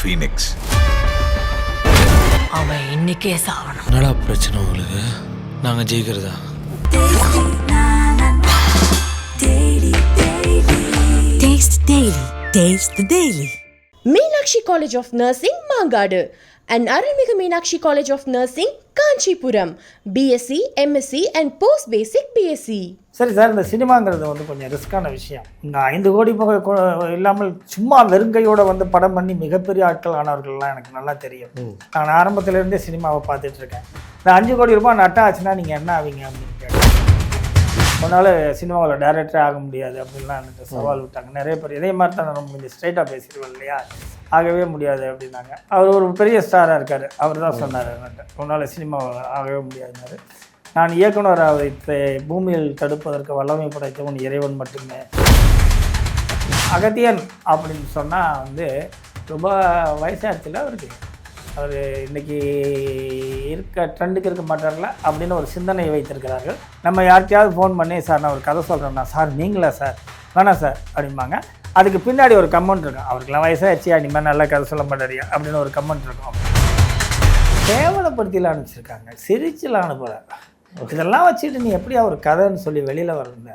Phoenix அவன் இன்னைக்கே சாவணும் என்னடா பிரச்சனை உங்களுக்கு நாங்கள் ஜெயிக்கிறதா Taste Daily. Taste the Daily. Meenakshi College of Nursing, And Arulmigu Meenakshi College of Nursing, Kanchipuram, BSc, MSc, and Post Basic BSc. சரி சார் இந்த சினிமாங்கிறது வந்து கொஞ்சம் ரிஸ்க்கான விஷயம். இங்கே ஐந்து கோடி இல்லாமல் சும்மா வெறுங்கையோட வந்து படம் பண்ணி மிகப்பெரிய ஆட்கள் ஆனவர்கள்லாம் எனக்கு நல்லா தெரியும். நான் ஆரம்பத்திலேருந்தே சினிமாவை பார்த்துட்டு இருக்கேன். இந்த அஞ்சு கோடி ரூபாய் நட்டா ஆச்சுன்னா நீங்கள் என்ன ஆவீங்க அப்படின்னு உன்னால் சினிமாவில் டைரக்டரே ஆக முடியாது அப்படின்லாம் எனக்கு சவால் விட்டாங்க. நிறைய பேர் இதே மாதிரி தான் நான் கொஞ்சம் ஸ்ட்ரைட்டாக பேசிடுவேன் இல்லையா? ஆகவே முடியாது அப்படின்னாங்க. அவர் ஒரு பெரிய ஸ்டாராக இருக்கார். அவர் தான் சொன்னார் என்கிட்ட உன்னால் சினிமாவில் ஆகவே முடியாதுன்னாரு. நான் இயக்குனர் வைத்து பூமியில் தடுப்பதற்கு வல்லமை படைத்தவன் இறைவன் மட்டுமே. அகத்தியன் அப்படின்னு சொன்னால் வந்து ரொம்ப வயசாச்சுல அவருக்கு. அவர் இன்றைக்கி இருக்க ட்ரெண்டுக்கு இருக்க மாட்டார்களா அப்படின்னு ஒரு சிந்தனையை வைத்திருக்கிறார்கள். நம்ம யார்கிட்டயாவது ஃபோன் பண்ணி சார் நான் ஒரு கதை சொல்கிறேன்னா சார் நீங்களா சார்? வேணாம் சார் அப்படிம்பாங்க. அதுக்கு பின்னாடி ஒரு கமெண்ட் இருக்கும். அவருக்கெல்லாம் வயசாகிடுச்சியா இனிமேல் நல்லா கதை சொல்ல மாட்டாரியா? அப்படின்னு ஒரு கமெண்ட் இருக்கும். கேவலப்படுத்தியில் அனுப்பிச்சிருக்காங்க. சிரிச்சில் அனுப்பல. இதெல்லாம் வச்சுட்டு நீ எப்படியா ஒரு கதைன்னு சொல்லி வெளியில் வரணும்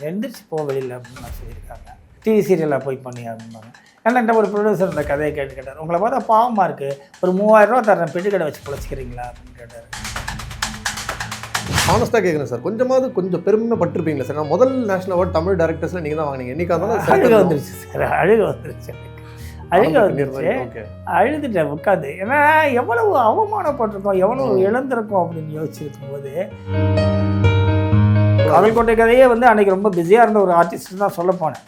எந்திரிச்சு போ வெளியில் அப்படின்னு சொல்லியிருக்காங்க. டிவி சீரியலாக போய் பண்ணி அப்படிம்பாங்க. என்கிட்ட ஒரு ப்ரொடியூசர் இந்த கதையை கேட்டு கேட்டார் உங்களை பார்த்தா பாவமாக இருக்குது ஒரு மூவாயிரம் ரூபா தரேன் பெட்டி கடை வச்சு பொழைச்சிக்கிறீங்களா அப்படின்னு கேட்டார். ஆனஸ்ட்டாக கேட்குறேன் சார். கொஞ்சமாவது கொஞ்சம் பெருமைப்பட்டிருப்பீங்களா சார். நான் முதல் நேஷனல் அவார்ட் தமிழ் டேரக்டர்ஸில் நீங்கள் தான் வாங்கினீங்க. என்னைக்கா அழுக வந்துருச்சு சார். அழுக வந்துருச்சு. அழுக வந்துருச்சு. அழுதுட்டேன் உட்காந்து. ஏன்னா எவ்வளவு அவமானப்பட்டிருக்கோம் எவ்வளவு இழந்திருக்கோம் அப்படின்னு யோசிச்சிருக்கும் போது காவல்கோட்டை கதையே வந்து அன்னைக்கு ரொம்ப பிஸியாக இருந்த ஒரு ஆர்டிஸ்ட் தான் சொல்ல போனேன்.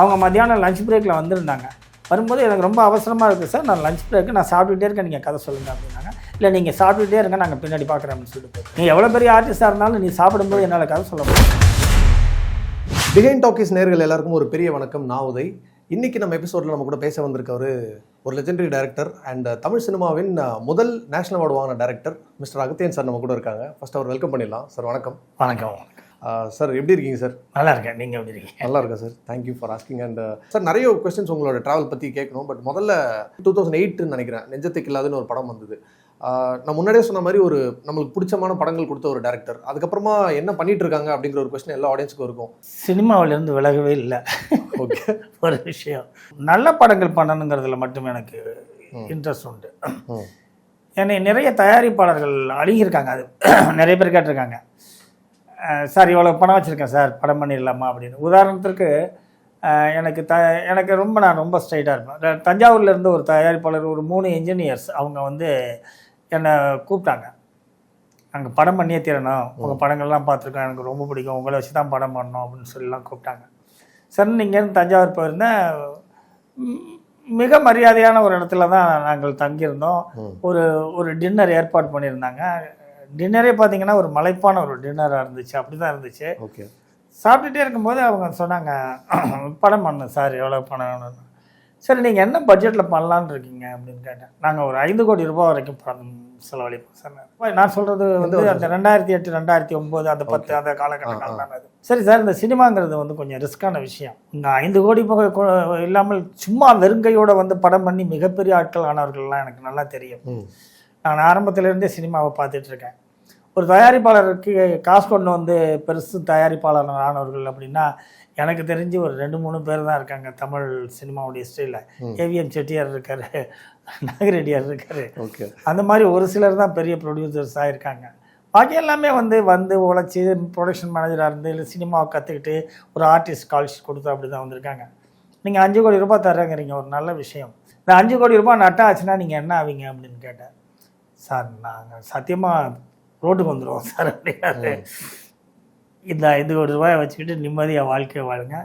அவங்க மத்தியானம் லஞ்ச் பிரேக்கில் வந்திருந்தாங்க. வரும்போது எனக்கு ரொம்ப அவசரமாக இருக்குது சார் நான் லஞ்ச் பிரேக்கு நான் சாப்பிட்டுட்டே இருக்கேன் நீங்கள் கதை சொல்லுங்க அப்படின்னாங்க. இல்லை நீங்கள் சாப்பிட்டுட்டே இருங்க நாங்கள் பின்னாடி பார்க்குறோம் அப்படின்னு சொல்லிட்டு நீ எவ்வளோ பெரிய ஆர்டிஸ்டாக இருந்தாலும் நீ சாப்பிடும்போது என்னால் கதை சொல்ல முடியும் பிஹைண்ட் டாக்கிஸ் நேர்கள் எல்லாருக்கும் ஒரு பெரிய வணக்கம். நான் உதய். இன்னைக்கு நம்ம எபிசோடில் நம்ம கூட பேச வந்திருக்கவர் ஒரு லெஜெண்டரி டைரக்டர் அண்ட் தமிழ் சினிமாவின் முதல் நேஷனல் அவார்டு வாங்கின டைரக்டர் மிஸ்டர் அகத்தியன் சார் நம்ம கூட இருக்காங்க. ஃபர்ஸ்ட் அவர் வெல்கம் பண்ணிடலாம். சார் வணக்கம். வணக்கம். சார் எப்படி இருக்கீங்க சார்? நல்லா இருக்கேன் நீங்கள் எப்படி இருக்கீங்க? நல்லா இருக்கேன் sir thank you for asking and sir நிறைய கொஸ்டின்ஸ் உங்களோட ட்ராவல் பற்றி கேட்கணும். பட் முதல்ல டூ தௌசண்ட் எயிட்னு நினைக்கிறேன். நெஞ்சத்துக்கு இல்லாதுன்னு ஒரு படம் வந்தது. நான் முன்னாடியே சொன்ன மாதிரி ஒரு நம்மளுக்கு பிடிச்சமான படங்கள் கொடுத்த ஒரு டேரக்டர் அதுக்கப்புறமா என்ன பண்ணிட்டு இருக்காங்க அப்படிங்கிற ஒரு கொஸ்டின் எல்லா ஆடியன்ஸுக்கும் இருக்கும். சினிமாவிலேருந்து விலகவே இல்லை. ஓகே ஒரு விஷயம். நல்ல படங்கள் பண்ணணுங்கிறதுல மட்டும் எனக்கு இன்ட்ரெஸ்ட் உண்டு. என்னை நிறைய தயாரிப்பாளர்கள் அணுகியிருக்காங்க. அது நிறைய பேர் கேட்டிருக்காங்க. சார் இவ்வளோ பணம் வச்சுருக்கேன் சார் படம் பண்ணிடலாமா அப்படின்னு. உதாரணத்திற்கு எனக்கு த எனக்கு ரொம்ப நான் ரொம்ப ஸ்ட்ரைட்டாக இருப்பேன். த- தஞ்சாவூர்ல இருந்து ஒரு தயாரிப்பாளர் ஒரு மூணு இன்ஜினியர்ஸ் அவங்க வந்து என்னை கூப்பிட்டாங்க. அங்கே படம் பண்ணியே தீரணும். உங்கள் படங்கள்லாம் பார்த்துருக்கோம் எனக்கு ரொம்ப பிடிக்கும். உங்களை வச்சு தான் படம் பண்ணணும் அப்படின்னு சொல்லிலாம் கூப்பிட்டாங்க. சரி இங்கேருந்து தஞ்சாவூர் போயிருந்தேன். மிக மரியாதையான ஒரு இடத்துல தான் நாங்கள் தங்கியிருந்தோம். ஒரு ஒரு டின்னர் ஏற்பாடு பண்ணியிருந்தாங்க. டின்னரே பார்த்தீங்கன்னா ஒரு மலைப்பான ஒரு டின்னராக இருந்துச்சு அப்படி தான் இருந்துச்சு. ஓகே சாப்பிட்டுட்டே இருக்கும்போது அவங்க சொன்னாங்க படம் பண்ணணும் சார் எவ்வளோ பணம் சரி நீங்கள் என்ன பட்ஜெட்டில் பண்ணலான்னு இருக்கீங்க? அப்படின்னு கேட்டேன். நாங்கள் ஒரு ஐந்து கோடி ரூபாய் வரைக்கும் படம் செலவழிப்போம் சார். நான் சொல்கிறது வந்து அந்த ரெண்டாயிரத்தி எட்டு ரெண்டாயிரத்தி ஒம்பது அந்த பத்து அந்த காலகட்டங்கள் தான் அது. சரி சார் இந்த சினிமாங்கிறது வந்து கொஞ்சம் ரிஸ்க்கான விஷயம். இந்த ஐந்து கோடி இல்லாமல் சும்மா வெறுங்கையோட வந்து படம் பண்ணி மிகப்பெரிய ஆட்கள் ஆனவர்கள்லாம் எனக்கு நல்லா தெரியும். நான் ஆரம்பத்திலேருந்தே சினிமாவை பார்த்துட்டு இருக்கேன். ஒரு தயாரிப்பாளருக்கு காசு கொண்டு வந்து பெருசு தயாரிப்பாளர் ஆனவர்கள் அப்படின்னா எனக்கு தெரிஞ்சு ஒரு ரெண்டு மூணு பேர் தான் இருக்காங்க தமிழ் சினிமாவுடைய ஸ்டைலில். ஏவிஎம் செட்டியார் இருக்காரு நாகரெட்டியார் இருக்காரு. ஓகே. அந்த மாதிரி ஒரு சிலர் தான் பெரிய ப்ரொடியூசர்ஸாக இருக்காங்க. பாக்கி எல்லாமே வந்து வந்து உழைச்சி ப்ரொடக்ஷன் மேனேஜராக இருந்து இல்லை சினிமாவை கற்றுக்கிட்டு ஒரு ஆர்டிஸ்ட் கால்ஷீட் கொடுத்து அப்படி தான் வந்திருக்காங்க. நீங்கள் அஞ்சு கோடி ரூபாய் தர்றேங்கிறீங்க ஒரு நல்ல விஷயம். இந்த அஞ்சு கோடி ரூபாய் நட்டா ஆச்சுன்னா நீங்கள் என்ன ஆவீங்க அப்படின்னு கேட்டேன். சார் நாங்கள் சத்தியமாக ரோட்டுக்கு வந்துடுவோம் சார் அப்படின்னாரு இந்த ஐந்து கோடி ரூபாயை வச்சுக்கிட்டு நிம்மதியாக வாழ்க்கையை வாழுங்க.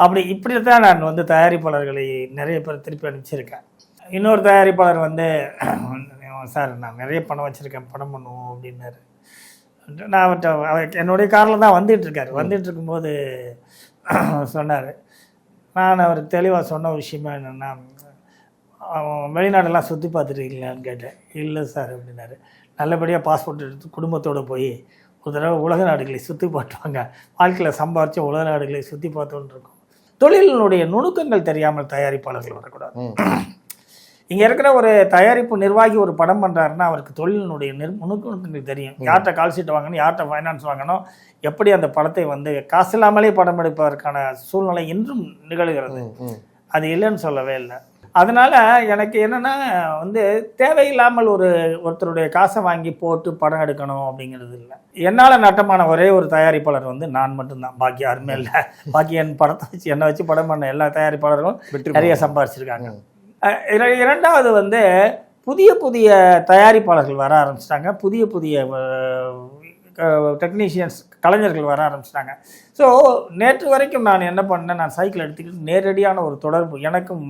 அப்படி இப்படி தான் நான் வந்து தயாரிப்பாளர்களை நிறைய பேர் திருப்பி அனுப்பிச்சிருக்கேன். இன்னொரு தயாரிப்பாளர் வந்து சார் நான் நிறைய பணம் வச்சுருக்கேன் படம் பண்ணுவோம் அப்படின்னாரு. நான் அவர்கிட்ட அவர் என்னுடைய காரில் தான் வந்துட்டு இருக்காரு வந்துட்டு இருக்கும்போது சொன்னார். நான் அவருக்கு தெளிவாக சொன்ன விஷயமா என்னென்னா வெளிநாடெல்லாம் சுற்றி பார்த்துருக்கீங்களான்னு கேட்டேன். இல்லை சார் அப்படின்னாரு. நல்லபடியாக பாஸ்போர்ட் எடுத்து குடும்பத்தோடு போய் ஒரு தடவை உலக நாடுகளை சுற்றி பார்த்துவாங்க. வாழ்க்கையில் சம்பாரித்து உலக நாடுகளை சுற்றி பார்த்தோன்னு இருக்கும் தொழிலினுடைய நுணுக்கங்கள் தெரியாமல் தயாரிப்பாளர்கள் வரக்கூடாது. இங்கே இருக்கிற ஒரு தயாரிப்பு நிர்வாகி ஒரு படம் பண்ணுறாருன்னா அவருக்கு தொழிலினுடைய நிர் நுணுக்கங்களுக்கு தெரியும். யார்கிட்ட கால் ஷீட் வாங்கணும் யார்கிட்ட ஃபைனான்ஸ் வாங்கணும் எப்படி அந்த படத்தை வந்து காசு இல்லாமலே படம் எடுப்பதற்கான சூழ்நிலை இன்றும் நிகழ்கிறது. அது இல்லைன்னு சொல்லவே இல்லை. அதனால எனக்கு என்னன்னா வந்து தேவையில்லாமல் ஒரு ஒருத்தருடைய காசை வாங்கி போட்டு படம் எடுக்கணும் அப்படிங்கிறது இல்லை. என்னால் நட்டமான ஒரே ஒரு தயாரிப்பாளர் வந்து நான் மட்டும்தான். பாக்கி யாருமே இல்லை. பாக்கி என் படத்தை வச்சு என்னை வச்சு படம் பண்ண எல்லா தயாரிப்பாளர்களும் நிறைய. சம்பாரிச்சிருக்காங்க. இரண்டாவது வந்து புதிய புதிய தயாரிப்பாளர்கள் வர ஆரம்பிச்சிட்டாங்க. புதிய புதிய டெக்னீஷியன்ஸ் கலைஞர்கள் வர ஆரம்பிச்சிட்டாங்க. ஸோ நேற்று வரைக்கும் நான் என்ன பண்ணேன் நான் சைக்கிள் எடுத்துக்கிட்டு நேரடியான ஒரு தொடர்பு எனக்கும்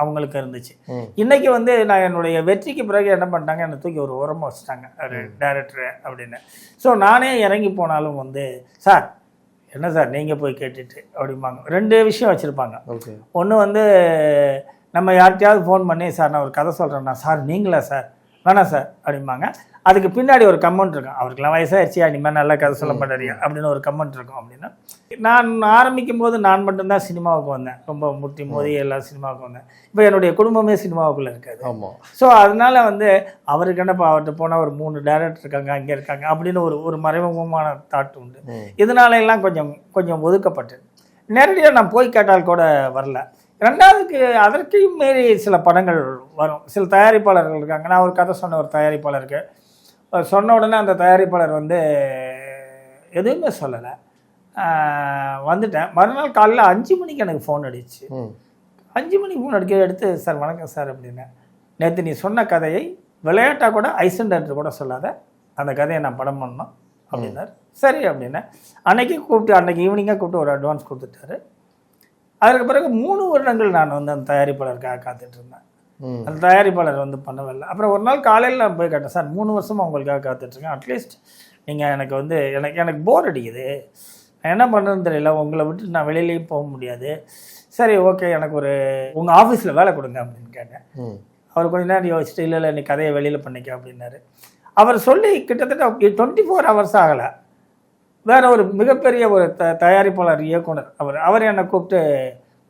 அவங்களுக்கு இருந்துச்சு. இன்னைக்கு வந்து நான் என்னுடைய வெற்றிக்கு பிறகு என்ன பண்ணிட்டாங்க? என்னை தூக்கி ஒரு ஓரமாக வச்சுட்டாங்க. ஒரு டேரக்டர் அப்படின்னு. ஸோ நானே இறங்கி போனாலும் வந்து சார் என்ன சார் நீங்கள் போய் கேட்டுட்டு அப்படிம்பாங்க. ரெண்டு விஷயம் வச்சுருப்பாங்க. ஓகே. ஒன்று வந்து நம்ம யார்கிட்டயாவது ஃபோன் பண்ணி சார் நான் ஒரு கதை சொல்கிறேன்னா சார் நீங்களா சார்? வேணாம் சார் அப்படிம்பாங்க. அதுக்கு பின்னாடி ஒரு கமெண்ட் இருக்கும். அவருக்கெல்லாம் வயசாகிடுச்சு இனிமேல் நல்லா கதை சொல்ல மாட்டாரியா? அப்படின்னு ஒரு கமெண்ட் இருக்கும் அப்படின்னா நான் ஆரம்பிக்கும் போது நான் மட்டும்தான் சினிமாவுக்கு வந்தேன். ரொம்ப முட்டி மோதி எல்லாம் சினிமாவுக்கு வந்தேன். இப்போ என்னுடைய குடும்பமே சினிமாவுக்குள்ளே இருக்காது. ஸோ அதனால வந்து அவருக்கு என்னப்பா அவர்கிட்ட போனால் ஒரு மூணு டேரக்டர் இருக்காங்க அங்கே இருக்காங்க அப்படின்னு ஒரு ஒரு மறைமுகமான தாட் உண்டு. இதனால எல்லாம் கொஞ்சம் கொஞ்சம் ஒதுக்கப்பட்டது நேரடியாக நான் போய் கேட்டால் கூட வரல. ரெண்டாவதுக்கு அதற்கையும் மீறி சில படங்கள் வரும். சில தயாரிப்பாளர்கள் இருக்காங்க. நான் ஒரு கதை சொன்ன ஒரு தயாரிப்பாளருக்கு சொன்ன உடனே அந்த தயாரிப்பாளர் வந்து எதுவுமே சொல்லலை. வந்துட்டேன். மறுநாள் காலைல அஞ்சு மணிக்கு எனக்கு ஃபோன் அடிச்சு. அஞ்சு மணிக்கு ஃபோன் அடிக்க எடுத்து சார் வணக்கம் சார் அப்படின்னேன். நேற்று நீ சொன்ன கதையை விளையாட்டாக கூட ஐசன் டேரக்டர் கூட சொல்லாத. அந்த கதையை நான் படம் பண்ணோம் அப்படின்னார். சரி அப்படின்னேன். அன்னைக்கு கூப்பிட்டு அன்னைக்கு ஈவினிங்காக கூப்பிட்டு ஒரு அட்வான்ஸ் கொடுத்துட்டாரு. அதற்கு பிறகு மூணு வருடங்கள் நான் வந்து அந்த தயாரிப்பாளருக்காக காத்துட்டு இருந்தேன். ம். அந்த தயாரிப்பாளர் வந்து பண்ணவே இல்லை அப்புறம் ஒரு நாள் காலையில் நான் போய் கேட்டேன் சார் மூணு வருஷமா உங்களுக்காக காத்துட்ருக்கேன். அட்லீஸ்ட் நீங்கள் எனக்கு வந்து எனக்கு எனக்கு போர் அடிக்குது. நான் என்ன பண்ணுறதுன்னு தெரியல. உங்களை விட்டு நான் வெளியிலையும் போக முடியாது. சரி ஓகே எனக்கு ஒரு உங்கள் ஆஃபீஸில் வேலை கொடுங்க அப்படின்னு கேட்டேன். அவர் கொஞ்ச நேரம் யோசிச்சுட்டு இல்லை இல்லை நீ கதையை வெளியில் பண்ணிக்க அப்படின்னாரு. அவர் சொல்லி கிட்டத்தட்ட டுவெண்ட்டி ஃபோர் ஹவர்ஸ் ஆகலை. வேற ஒரு மிகப்பெரிய ஒரு த தயாரிப்பாளர் இயக்குனர் அவர் அவர் என்னை கூப்பிட்டு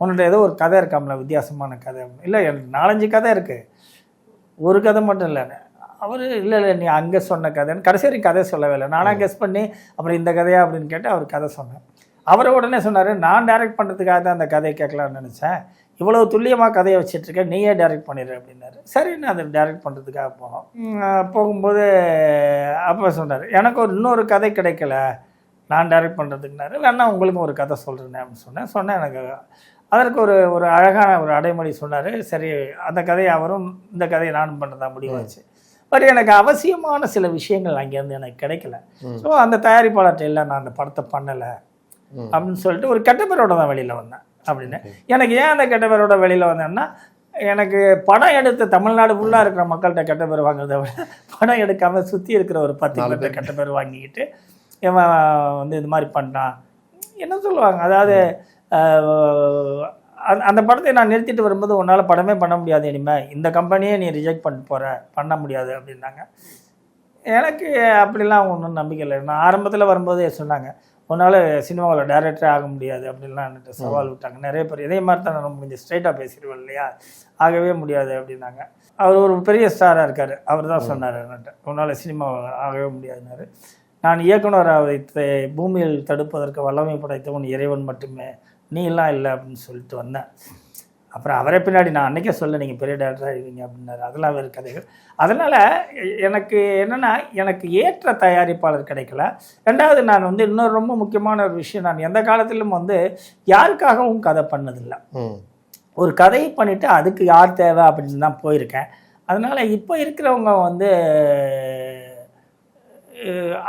உன்னோட ஏதோ ஒரு கதை இருக்காம்ல வித்தியாசமான கதை. இல்லை நாலஞ்சு கதை இருக்குது ஒரு கதை மட்டும் இல்லை. அவர் இல்லை இல்லை நீ அங்கே சொன்ன கதைன்னு கடைசி வரைக்கும் கதை சொல்லவே இல்லை. நானாக கெஸ் பண்ணி அப்புறம் இந்த கதையா அப்படின்னு கேட்டு அவர் கதை சொன்னேன். அவர் உடனே சொன்னார் நான் டைரக்ட் பண்ணுறதுக்காக தான் அந்த கதையை கேட்கலான்னு நினச்சேன். இவ்வளவு துல்லியமாக கதையை வச்சிட்ருக்க நீயே டைரக்ட் பண்ணிடு அப்படின்னாரு. சரின்னு அதை டைரக்ட் பண்ணுறதுக்காக போனோம் உம், போகும்போது அப்போ சொன்னார் எனக்கு ஒரு இன்னொரு கதை கிடைக்கல. நான் டைரக்ட் பண்ணுறதுக்குனாரு வேணா உங்களுக்கும் ஒரு கதை சொல்கிறேன் அப்படின்னு சொன்னேன். சொன்னேன் எனக்கு அதற்கு ஒரு ஒரு அழகான ஒரு அடைமொழி சொன்னார். சரி அந்த கதையை அவரும் இந்த கதையை நானும் பண்ணுறதா முடிவாச்சு. பட் எனக்கு அவசியமான சில விஷயங்கள் அங்கேருந்து எனக்கு கிடைக்கல. ஸோ அந்த தயாரிப்பாளர்கிட்ட இல்லை நான் அந்த படத்தை பண்ணலை. அப்படின்னு சொல்லிட்டு ஒரு கெட்ட பேரோட தான் வெளியில் வந்தேன் அப்படின்னு. எனக்கு ஏன் அந்த கெட்ட பேரோட வெளியில் வந்தேன்னா எனக்கு படம் எடுத்த தமிழ்நாடு ஃபுல்லாக இருக்கிற மக்கள்கிட்ட கெட்ட பேர் வாங்குறத விட படம் எடுக்காம சுற்றி இருக்கிற ஒரு பத்து பேர்கிட்ட கெட்ட பேர் வாங்கிக்கிட்டு இவன் வந்து இது மாதிரி பண்ணான். என்ன சொல்லுவாங்க? அதாவது அந்த- அந்த படத்தை நான் நிறுத்திட்டு வரும்போது உன்னால் படமே பண்ண முடியாது இனிமேல் இந்த கம்பெனியே நீ ரிஜெக்ட் பண்ணிட்டு போகிற பண்ண முடியாது அப்படின்னாங்க. எனக்கு அப்படிலாம் ஒன்றும் நம்பிக்கை இல்லை. நான் ஆரம்பத்தில் வரும்போதே சொன்னாங்க உன்னால் சினிமாவில் டைரக்டரே ஆக முடியாது அப்படின்லாம் என்கிட்ட சவால் விட்டாங்க. நிறைய பேர் இதே மாதிரி தான் நான் கொஞ்சம் ஸ்ட்ரைட்டாக பேசிடுவேன் இல்லையா? ஆகவே முடியாது அப்படின்னாங்க. அவர் ஒரு பெரிய ஸ்டாராக இருக்கார். அவர் தான் சொன்னார் என்கிட்ட உன்னால் சினிமா ஆகவே முடியாதுன்னாரு. நான் இயக்குனராக வைத்த பூமியில் தடுப்பதற்கு வல்லமை படைத்தவன் இறைவன் மட்டுமே. நீ எல்லாம் இல்லை அப்படின்னு சொல்லிட்டு வந்தேன். அப்புறம் அவரே பின்னாடி நான் அன்றைக்கே சொல்ல நீங்கள் பெரிய டேரக்டராக இருக்கீங்க அப்படின்னாரு. அதெல்லாம் வேறு கதைகள். அதனால் எனக்கு என்னென்னா எனக்கு ஏற்ற தயாரிப்பாளர் கிடைக்கல. ரெண்டாவது நான் வந்து இன்னொரு ரொம்ப முக்கியமான ஒரு விஷயம் நான் எந்த காலத்திலும் வந்து யாருக்காகவும் கதை பண்ணதில்லை. ஒரு கதையை பண்ணிவிட்டு அதுக்கு யார் தேவை அப்படின்னு தான் போயிருக்கேன். அதனால் இப்போ இருக்கிறவங்க வந்து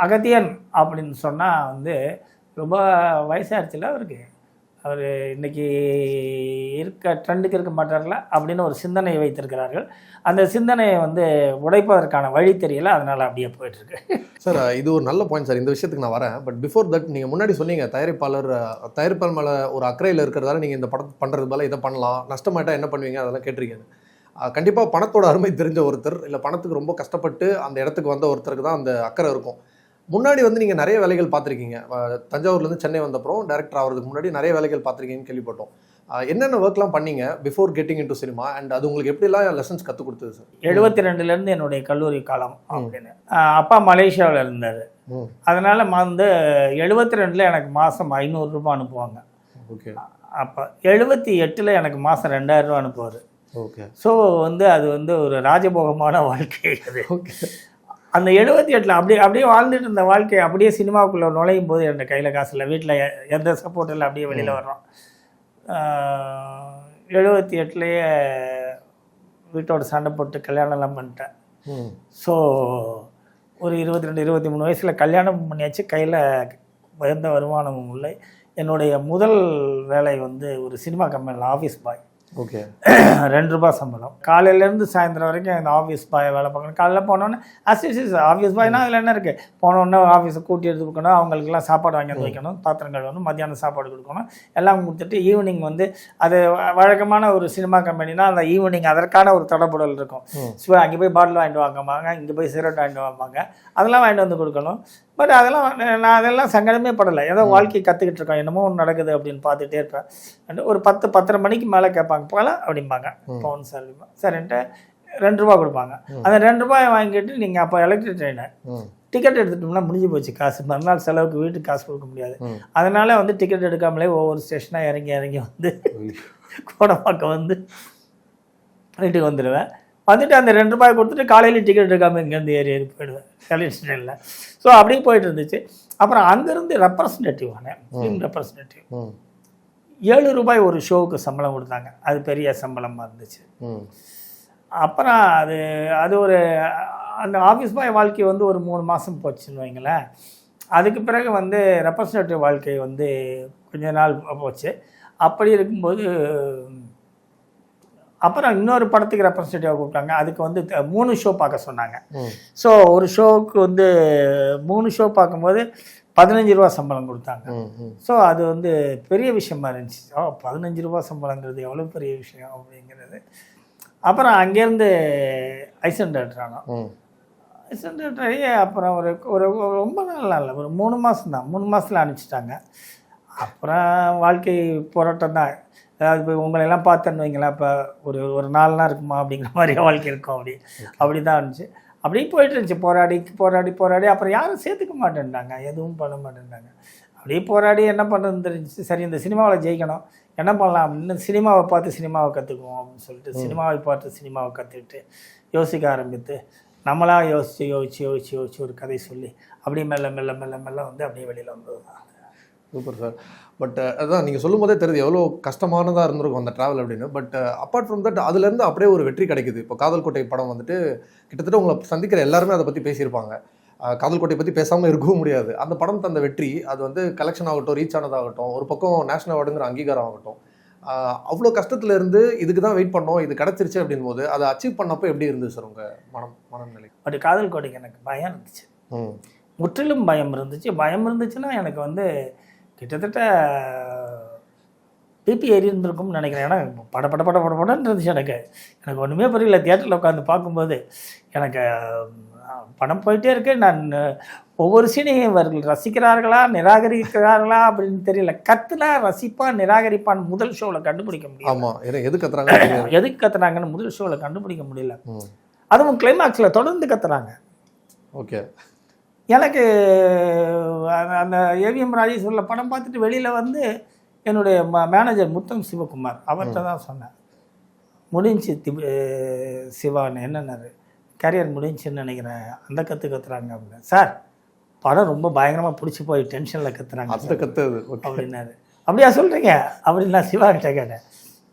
அகத்தியன் அப்படின்னு சொன்னால் வந்து ரொம்ப வயசாகிடுச்சுல அவருக்கு? அவர் இன்றைக்கி இருக்க ட்ரெண்டுக்கு இருக்க மாட்டார்ல அப்படின்னு ஒரு சிந்தனையை வைத்திருக்கிறார்கள். அந்த சிந்தனையை வந்து உடைப்பதற்கான வழி தெரியல அதனால் அப்படியே போயிட்டுருக்கு. சார் இது ஒரு நல்ல பாயிண்ட் சார். இந்த விஷயத்துக்கு நான் வரேன். பட் பிஃபோர் தட் நீங்கள் முன்னாடி சொன்னீங்க தயாரிப்பாளர் தயாரிப்பாளர் மேலே ஒரு அக்கறையில் இருக்கிறதால நீங்கள் இந்த படம் பண்ணுறது மேலே இதை பண்ணலாம். நஷ்டமாயிட்டா என்ன பண்ணுவீங்க? அதெல்லாம் கேட்டிருக்கீங்க. கண்டிப்பாக பணத்தோட அருமை தெரிஞ்ச ஒருத்தர் இல்லை பணத்துக்கு ரொம்ப கஷ்டப்பட்டு அந்த இடத்துக்கு வந்த ஒருத்தருக்கு தான் அந்த அக்கறை இருக்கும். முன்னாடி வந்து நீங்கள் நிறைய வேலைகள் பார்த்துருக்கீங்க. தஞ்சாவூர்லேருந்து சென்னை வந்தப்புறம் டேரக்டர் ஆகிறதுக்கு முன்னாடி நிறைய வேலைகள் பார்த்துருக்கீங்கன்னு கேள்விப்பட்டோம். என்னென்ன ஒர்க்லாம் பண்ணீங்க before getting into cinema and அது உங்களுக்கு எப்படிலாம் லெசன்ஸ் கற்றுக் கொடுத்தது சார் எழுபத்தி ரெண்டுலேருந்து என்னுடைய கல்லூரி காலம் அப்படின்னு. அப்பா மலேசியாவில் இருந்தார். அதனால் வந்து எழுபத்தி ரெண்டில் எனக்கு மாதம் ஐநூறுரூபா அனுப்புவாங்க. ஓகே அப்போ எழுபத்தி எட்டில் எனக்கு மாதம் ரெண்டாயிரரூபா அனுப்புவார். ஓகே ஸோ வந்து அது வந்து ஒரு ராஜபோகமான வாழ்க்கை அது. ஓகே அந்த எழுபத்தி எட்டில் அப்படியே அப்படியே வாழ்ந்துட்டு இருந்த வாழ்க்கையை அப்படியே சினிமாவுக்குள்ளே நுழையும் போது என் கையில் காசு இல்லை வீட்டில் எந்த சப்போர்ட் இல்லை அப்படியே வெளியில் வர்றோம். எழுபத்தி எட்டுலேயே வீட்டோட சண்டை போட்டு கல்யாணம்லாம் பண்ணிட்டேன். ஸோ ஒரு இருபத்தி ரெண்டு இருபத்தி மூணு வயசில் கல்யாணம் பண்ணியாச்சு. கையில் எந்த வருமானமும் இல்லை. என்னுடைய முதல் வேலை வந்து ஒரு சினிமா கம்பெனியில் ஆஃபீஸ் பாய் ஓகே ரெண்டு ரூபாய் சம்பளம். காலையிலேருந்து சாயந்தரம் வரைக்கும் இந்த ஆஃபீஸ் பாய் வேலை பார்க்கணும். காலையில் போனோன்னே அசிஸ்டன்ஸ் ஆஃபீஸ் பாய்னா அதில் என்ன இருக்குது போனோடனே ஆஃபீஸை கூட்டி எடுத்து கொடுக்கணும். அவங்களுக்குலாம் சாப்பாடு வாங்கி வந்து வைக்கணும். பாத்திரம் கழுவணும். மத்தியானம் சாப்பாடு கொடுக்கணும். எல்லாம் கொடுத்துட்டு ஈவினிங் வந்து அது வழக்கமான ஒரு சினிமா கம்பெனினா அந்த ஈவினிங் அதற்கான ஒரு தடபுடல் இருக்கும். ஸோ அங்கே போய் பாட்டில் வாங்கிட்டு வாங்கம்பாங்க. இங்கே போய் சிகரெட் வாங்கிட்டு வாங்க அதெல்லாம் வாங்கிட்டு வந்து கொடுக்கணும். பட் அதெல்லாம் நான் அதெல்லாம் சங்கடமே படலை. ஏதோ வாழ்க்கை கற்றுக்கிட்டு இருக்கோம். என்னமோ ஒன்று நடக்குது அப்படின்னு பார்த்துட்டே இருப்பேன். And ஒரு பத்து பத்தரை மணிக்கு மேலே கேட்பாங்க. போகலாம் அப்படிம்பாங்க. போகணும் சார். சரின்ட்டு ரெண்டு ரூபா கொடுப்பாங்க. அந்த ரெண்டு ரூபாயை வாங்கிட்டு நீங்கள் அப்போ எலக்ட்ரிக் ட்ரெயினர் ம். டிக்கெட் எடுத்துட்டோம்னா முடிஞ்சு போச்சு. காசு மறுநாள் செலவுக்கு வீட்டுக்கு காசு கொடுக்க முடியாது. அதனால வந்து டிக்கெட் எடுக்காமலே ஒவ்வொரு ஸ்டேஷனாக இறங்கி இறங்கி வந்து கோடம்பாக்கம் வந்து வீட்டுக்கு வந்துடுவேன். வந்துட்டு அந்த ரெண்டு ரூபாய் கொடுத்துட்டு காலையில் டிக்கெட் எடுக்காமல் இங்கேருந்து ஏறி ஏறி போயிடுவேன். செலக்ஷனில் ஸோ அப்படியே போயிட்டு இருந்துச்சு. அப்புறம் அங்கேருந்து ரெப்ரசன்டேட்டிவ் ஆனேன் ஃபிலிம் ரெப்ரசன்டேட்டிவ் ஏழு ரூபாய் ஒரு ஷோவுக்கு சம்பளம் கொடுத்தாங்க. அது பெரிய சம்பளமாக இருந்துச்சு. அப்புறம் அது அது ஒரு அந்த ஆஃபீஸ் பாய் வாழ்க்கை வந்து ஒரு மூணு மாதம் போச்சுன்னு வைங்களேன். அதுக்கு பிறகு வந்து ரெப்ரசன்டேட்டிவ் வாழ்க்கை வந்து கொஞ்ச நாள் போச்சு. அப்படி இருக்கும்போது அப்புறம் இன்னொரு படத்துக்கு ரெப்ரசன்டேட்டிவாக கூப்பிட்டாங்க. அதுக்கு வந்து மூணு ஷோ பார்க்க சொன்னாங்க. ஸோ ஒரு ஷோவுக்கு வந்து மூணு ஷோ பார்க்கும்போது பதினஞ்சு ரூபா சம்பளம் கொடுத்தாங்க. ஸோ அது வந்து பெரிய விஷயமா இருந்துச்சு. ஓ பதினஞ்சு ரூபா சம்பளங்கிறது எவ்வளோ பெரிய விஷயம் அப்படிங்கிறது. அப்புறம் அங்கேருந்து ஐசன் டேரக்டர் ஆனோம். ஐசன் டேரக்டர் ஆகி அப்புறம் ஒரு ஒரு ஒரு ரொம்ப நாள் இல்லை. ஒரு மூணு மாதம் தான் மூணு மாதத்தில் அனுப்பிச்சிட்டாங்க. அப்புறம் வாழ்க்கை போராட்டம் தான் அதாவது இப்போ உங்களெல்லாம் பார்த்தேன்னு வைங்களேன் இப்போ ஒரு ஒரு நாலு நாள் இருக்குமா அப்படிங்கிற மாதிரி வாழ்க்கை இருக்கும் அப்படி. அப்படி தான் இருந்துச்சு. அப்படியே போயிட்டு இருந்துச்சு. போராடி போராடி போராடி. அப்புறம் யாரும் சேர்த்துக்க மாட்டேன்ட்டாங்க. எதுவும் பண்ண மாட்டேன்ட்டாங்க. அப்படியே போராடி என்ன பண்ணுறதுன்னு தெரிஞ்சிச்சு. சரி இந்த சினிமாவில் ஜெயிக்கணும். என்ன பண்ணலாம்? அப்படின்னு சினிமாவை பார்த்து சினிமாவை கற்றுக்குவோம் அப்படின்னு சொல்லிட்டு சினிமாவை பார்த்து சினிமாவை கற்றுக்கிட்டு யோசிக்க ஆரம்பித்து நம்மளா யோசித்து யோசிச்சு யோசிச்சு யோசிச்சு ஒரு கதை சொல்லி அப்படியே மெல்ல மெல்ல மெல்ல மெல்ல வந்து அப்படியே வெளியில் வந்தது தான் சூப்பர் சார் பட் அதான் நீங்கள் சொல்லும் போதே தெரியுது எவ்வளோ கஷ்டமானதாக இருந்திருக்கும் அந்த ட்ராவல் அப்படின்னு. பட் அப்பார்ட் ஃப்ரம் தட் அதுலேருந்து அப்படியே ஒரு வெற்றி கிடைக்குது. இப்போ காதல் கோட்டை படம் வந்துட்டு கிட்டத்தட்ட உங்களை சந்திக்கிற எல்லாருமே அதை பற்றி பேசியிருப்பாங்க. அஹ் காதல் கோட்டை பற்றி பேசாமல் இருக்கவும் முடியாது. அந்த படம் தந்த வெற்றி அது வந்து கலெக்ஷன் ஆகட்டும் ரீச் ஆனதாகட்டும் ஒரு பக்கம் நேஷனல் அவார்டுங்கிற அங்கீகாரம் ஆகட்டும். அவ்வளோ கஷ்டத்துல இருந்து இதுக்கு தான் வெயிட் பண்ணோம் இது கிடச்சிருச்சு அப்படின் போது அதை அச்சீவ் பண்ணப்போ எப்படி இருந்துச்சு சார் உங்கள் மனம் மனநிலை? பட் காதல் கோடைக்கு எனக்கு பயம் இருந்துச்சு. முற்றிலும் பயம் இருந்துச்சு. பயம் இருந்துச்சுன்னா எனக்கு வந்து கிட்டத்தட்ட பிபி ஏறி இருந்திருக்கும்னு நினைக்கிறேன். ஏன்னா பட பட பட பட படன்னு இருந்துச்சு எனக்கு. எனக்கு ஒன்றுமே புரியல. தியேட்டரில் உட்காந்து பார்க்கும்போது எனக்கு படம் போயிட்டே இருக்கு. நான் ஒவ்வொரு சீனையும் இவர்கள் ரசிக்கிறார்களா நிராகரிக்கிறார்களா அப்படின்னு தெரியல. கத்துனா ரசிப்பான் நிராகரிப்பான் முதல் ஷோவில் கண்டுபிடிக்க முடியும் ஆமாம் எது கத்துறாங்க. எதுக்கு கத்துனாங்கன்னு முதல் ஷோவில் கண்டுபிடிக்க முடியல. அதுவும் கிளைமாக்ஸில் தொடர்ந்து கத்துறாங்க. ஓகே. எனக்கு அந்த- ஏவிஎம் ராஜேஸ்வரில் படம் பார்த்துட்டு வெளியில் வந்து என்னுடைய ம மேனேஜர் முத்தம் சிவகுமார். அவர்கிட்ட தான் சொன்னேன். முடிஞ்சு தி- அஹ் சிவான்னு என்னன்னாரு கரியர் முடிஞ்சுன்னு நினைக்கிறேன். அந்த கற்று கத்துறாங்க அப்படின்னு. சார் படம் ரொம்ப பயங்கரமாக பிடிச்சி போய் டென்ஷனில் கத்துறாங்க அந்த கத்துறது அப்படின்னாரு. அப்படியா சொல்கிறீங்க அப்படின்னு நான் சிவா கிட்ட கேட்டேன்.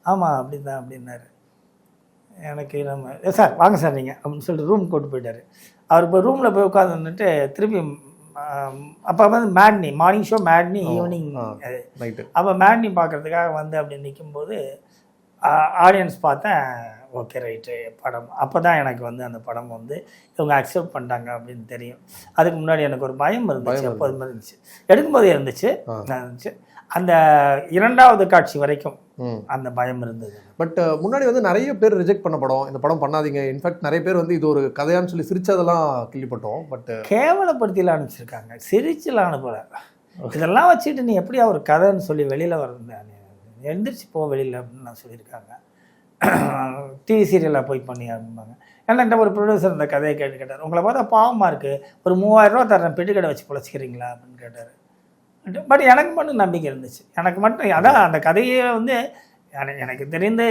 ஆமாம் அப்படி தான் அப்படின்னாரு. எனக்கு நம்ம "ஏ சார் வாங்க சார் நீங்கள் அப்படின்னு சொல்லிட்டு ரூம் கூட்டு போயிட்டாரு. அவர் இப்போ ரூமில் போய் உட்காந்துட்டு திருப்பி அப்போ வந்து matinee morning show matinee evening. Night அப்போ மேட்னி பார்க்குறதுக்காக வந்து அப்படி நிற்கும்போது ஆடியன்ஸ் பார்த்தேன் ஓகே ரைட்டு படம். அப்போ தான் எனக்கு வந்து அந்த படம் வந்து இவங்க அக்செப்ட் பண்ணிட்டாங்க அப்படின்னு தெரியும். அதுக்கு முன்னாடி எனக்கு ஒரு பயம் இருந்துச்சு. எப்போதுமே இருந்துச்சு. எடுக்கும்போதே இருந்துச்சு. இருந்துச்சு. அந்த இரண்டாவது காட்சி வரைக்கும் அந்த பயம் இருந்தது. பட் முன்னாடி வந்து நிறைய பேர் ரிஜெக்ட் பண்ண படம். இந்த படம் பண்ணாதீங்க. இன்ஃபேக்ட் நிறைய பேர் வந்து இது ஒரு கதையான்னு சொல்லி சிரிச்சதெல்லாம் கேள்விப்பட்டோம். பட் கேவலப்படுத்திலாம் அனுப்பிச்சிருக்காங்க. சிரிச்சுலாம் அனுப்பல இதெல்லாம் வச்சுட்டு நீ எப்படியா ஒரு கதைன்னு சொல்லி வெளியில் வர்றது எழுந்திரிச்சு போ வெளியில் அப்படின்னு நான் சொல்லியிருக்காங்க. டிவி சீரியலாக போய் பண்ணி அப்படிம்பாங்க என்கிட்ட ஒரு ப்ரொடியூசர் இந்த கதையை கேட்டு கேட்டார். உங்களை பார்த்தா பாவமாக இருக்குது ஒரு மூவாயிரம் ரூபா தரேன் பெட்டி கடை வச்சு பொழைச்சிக்கிறீங்களா? அப்படின்னு கேட்டார். பட் எனக்கு மட்டும் நம்பிக்கை இருந்துச்சு. எனக்கு மட்டும் அதான் அந்த கதையை வந்து எனக்கு- தெரிந்து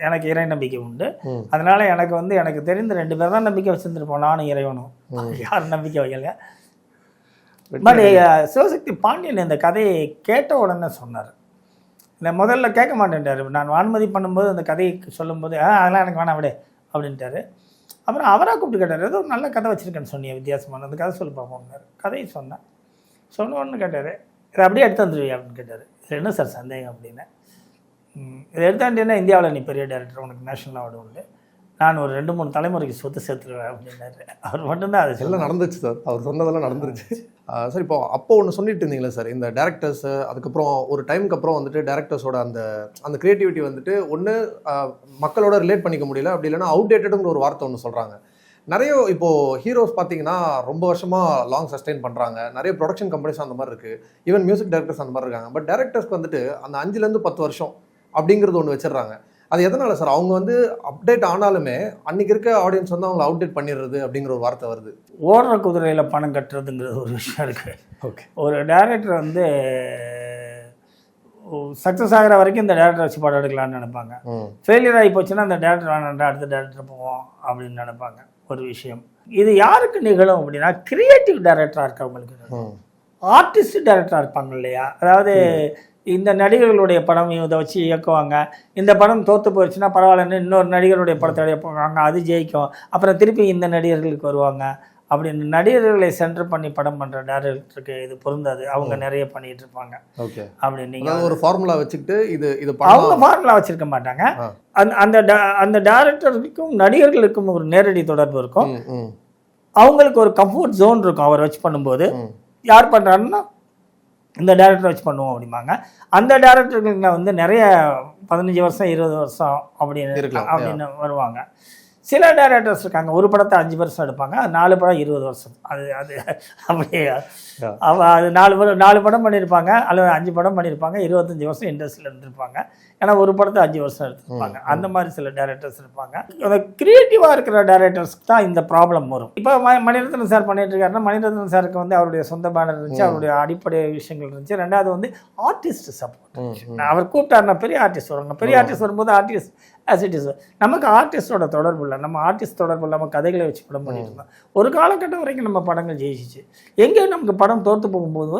எனக்கு இறை நம்பிக்கை உண்டு. அதனால எனக்கு வந்து எனக்கு தெரிந்த ரெண்டு பேர் தான் நம்பிக்கை வச்சுருந்துருப்போம். நானும் இறைவனும். யாரும் நம்பிக்கை வைக்கல. பட் சிவசக்தி பாண்டியன் இந்த கதையை கேட்ட உடனே சொன்னார். இந்த முதல்ல கேட்க மாட்டேன்ட்டார். நான் வான்மதி பண்ணும்போது அந்த கதையை சொல்லும்போது "ஆ, அதெல்லாம் எனக்கு வேணாம் விடு அப்படின்ட்டாரு. அப்புறம் அவராக கூப்பிட்டு கேட்டார். ஏதோ ஒரு நல்ல கதை வச்சுருக்கேன்னு சொன்னீங்க வித்தியாசமான அந்த கதை சொல்லி பார்ப்போம்னாரு கதையை சொன்னேன் சொன்ன உடனே கேட்டார். இதை அப்படியே எடுத்து வந்துடுவியா அப்படின்னு கேட்டார். இதில் என்ன சார் சந்தேகம் அப்படின்னு? இதை எடுத்தாண்டினா இந்தியாவில் நீ பெரிய டேரக்டர் உனக்கு நேஷனல் அவார்டு உண்டு. நான் ஒரு ரெண்டு மூணு தலைமுறைக்கு சொத்து சேர்த்துருவேன் அப்படின்னாரு. அவர் மட்டும்தான் அதை எல்லாம் நடந்துச்சு சார். அவர் சொன்னதெல்லாம் நடந்துருச்சு. சார் இப்போ அப்போ ஒன்று சொல்லிட்டு இருந்தீங்களே சார் இந்த டேரக்டர்ஸ் அதுக்கப்புறம் ஒரு டைமுக்கு அப்புறம் வந்துட்டு டேரக்டர்ஸோட அந்த அந்த கிரியேட்டிவிட்டி வந்துட்டு ஒன்று மக்களோட ரிலேட் பண்ணிக்க முடியல. அப்படி இல்லைன்னா அவுடேட்டடுங்கிற ஒரு வார்த்தை ஒன்று சொல்கிறாங்க நிறைய இப்போ ஹீரோஸ் பார்த்தீங்கன்னா ரொம்ப வருஷமா லாங் சஸ்டெயின் பண்ணுறாங்க நிறைய ப்ரொடக்ஷன் கம்பெனிஸ் அந்த மாதிரி இருக்கு. ஈவன் மியூசிக் டைரக்டர்ஸ் அந்த மாதிரி இருக்காங்க. பட் டேரக்டர்ஸ்க்கு வந்துட்டு அந்த அஞ்சுலேருந்து பத்து வருஷம் அப்படிங்கிறது ஒன்று வச்சிடுறாங்க. அது எதனால சார் அவங்க வந்து அப்டேட் ஆனாலுமே அன்னைக்கு இருக்க ஆடியன்ஸ் வந்து அவங்களை அப்டேட் பண்ணிடுறது அப்படிங்கிற ஒரு வார்த்தை வருது. ஓடுற குதிரையில் பணம் கட்டுறதுங்கிறது ஒரு விஷயம் இருக்குது ஓகே ஒரு டேரக்டர் வந்து சக்ஸஸ் ஆகிற வரைக்கும் இந்த டேரக்டர் வச்சு படம் எடுக்கலாம்னு நினைப்பாங்க. ஃபெயிலியர் ஆகி போச்சுன்னா அந்த டேரக்டர் வேணாண்டா அடுத்த டேரக்டர் போவோம் அப்படின்னு நினைப்பாங்க. ஒரு விஷயம். இது யாருக்கு நிகழும் அப்படின்னா கிரியேட்டிவ் டைரக்டராக இருக்கவங்களுக்கு ஆர்டிஸ்ட் டைரக்டராக இருப்பாங்க இல்லையா? அதாவது இந்த நடிகர்களுடைய படம் இதை வச்சு இயக்குவாங்க. இந்த படம் தோற்று போயிடுச்சுன்னா பரவாயில்லன்னு இன்னொரு நடிகருடைய படத்தை இயக்குவாங்க. அது ஜெயிக்கும். அப்புறம் திருப்பி இந்த நடிகர்களுக்கு வருவாங்க. அப்படின்னு நடிகர்களை சென்டர் பண்ணி படம் பண்ணுற டேரக்டருக்கு இது பொருந்தாது. அவங்க நிறைய பண்ணிட்டு இருப்பாங்க. ஓகே. அப்படின்னு நீங்க அதாவது ஒரு ஃபார்முலா வச்சுக்கிட்டு இது இது அவங்க ஃபார்முலா வச்சிருக்க மாட்டாங்க. அந்த அந்த அந்த டேரக்டருக்கும் நடிகர்களுக்கும் ஒரு நேரடி தொடர்பு இருக்கும். அவங்களுக்கு ஒரு கம்ஃபர்ட் ஜோன் இருக்கும் அவர் வச்சு பண்ணும்போது. யார் பண்ணுறாருன்னா இந்த டேரக்டர் வச்சு பண்ணுவோம் அப்படிம்பாங்க. அந்த டேரக்டர்கள் வந்து நிறைய பதினஞ்சு வருஷம் இருபது வருஷம் அப்படின்னு அப்படின்னு வருவாங்க. சில டேரக்டர்ஸ் இருக்காங்க. ஒரு படத்தை அஞ்சு வருஷம் எடுப்பாங்க. அது நாலு படம் இருபது வருஷம். அது அது அப்படியே. அது நாலு படம் நாலு படம் பண்ணியிருப்பாங்க. அல்லது அஞ்சு படம் பண்ணியிருப்பாங்க. இருபத்தஞ்சி வருஷம் இண்டஸ்ட்ரியில் இருந்திருப்பாங்க. ஏன்னா ஒரு படத்தை அஞ்சு வருஷம் எடுத்திருப்பாங்க. அந்த மாதிரி சில டேரக்டர்ஸ் இருப்பாங்க. அந்த கிரியேட்டிவாக இருக்கிற டேரக்டர்ஸ்க்கு தான் இந்த ப்ராப்ளம் வரும். இப்போ மணிரத்னம் சார் பண்ணிட்டு இருக்காருன்னா மணிரத்னம் சாருக்கு வந்து அவருடைய சொந்த பேனர் இருந்துச்சு. அவருடைய அடிப்படை விஷயங்கள் இருந்துச்சு. ரெண்டாவது வந்து ஆர்டிஸ்ட் சப்போர்ட். அவர் கூப்பிட்டாருன்னா பெரிய ஆர்டிஸ்ட் வருவாங்க. பெரிய ஆர்டிஸ்ட் வரும்போது ஆர்டிஸ்ட் ஆஸ் இட் இஸ் நமக்கு ஆர்டிஸ்டோட தொடர்பு இல்லை. நம்ம ஆர்டிஸ்ட் தொடர்பு இல்லாமல் கதைகளை வச்சு படம் பண்ணிட்டு இருந்தோம். ஒரு காலகட்டம் வரைக்கும் நம்ம படங்கள் ஜெயிச்சிச்சு. எங்கேயும் நமக்கு படம் தோற்று போகும்போது